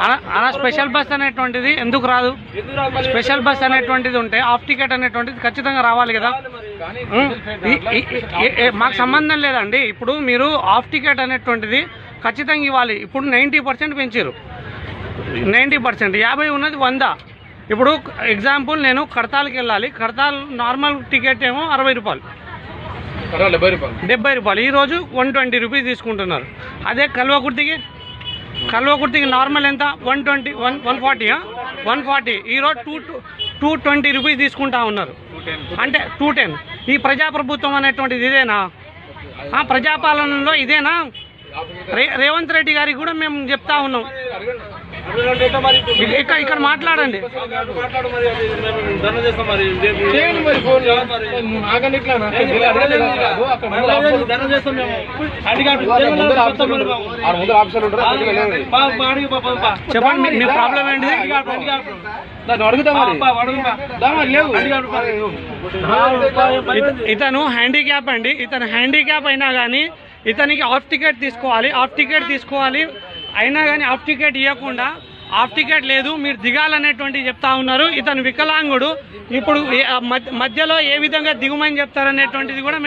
అలా- special bus అనేటువంటిది ఎందుకు రాదు? స్పెషల్ బస్ అనేటువంటిది ఉంటే ఆఫ్ టికెట్ అనేటువంటిది ఖచ్చితంగా రావాలి కదా? మాకు సంబంధం లేదండి. ఇప్పుడు మీరు ఆఫ్ టికెట్ అనేటువంటిది ఖచ్చితంగా ఇవ్వాలి. ఇప్పుడు నైంటీ పర్సెంట్ పెంచారు నైంటీ పర్సెంట్. యాభై ఉన్నది వంద. ఇప్పుడు ఎగ్జాంపుల్ నేను కడతాల్కి వెళ్ళాలి. కడతాల్ నార్మల్ టికెట్ ఏమో అరవై రూపాయలు. డెబ్బై రూపాయలు. డెబ్బై రూపాయలు. ఈరోజు వన్ ట్వంటీ రూపీస్ తీసుకుంటున్నారు. అదే కల్వకుర్తికి కల్వకుర్తికి నార్మల్ ఎంత? One twenty one one forty one forty ఈరోజు టూ టూ ట్వంటీ రూపీస్ తీసుకుంటా ఉన్నారు. అంటే టూ టెన్ ఈ ప్రజాప్రభుత్వం అనేటువంటిది ఇదేనా? ఆ ప్రజాపాలనలో ఇదేనా? రే రేవంత్ రెడ్డి గారికి కూడా మేము చెప్తా ఉన్నాం. ఇక్కడ ఇక్కడ మాట్లాడండి. చెప్పండి మీ- ప్రాబ్లం ఇత- ఇతను హ్యాండిక్యాప్ అండి. ఇతను హ్యాండిక్యాప్ అయినా కానీ ఇతనికి ఆఫ్ టికెట్ తీసుకోవాలి. ఆఫ్ టికెట్ తీసుకోవాలి. అయినా కానీ ఆఫ్ టికెట్ ఇవ్వకుండా ఆఫ్ టికెట్ లేదు మీరు దిగాలనేటువంటి చెప్తా ఉన్నారు. ఇతను వికలాంగుడు. ఇప్పుడు మధ్యలో ఏ విధంగా దిగుమని చెప్తారనేటువంటిది కూడా మేము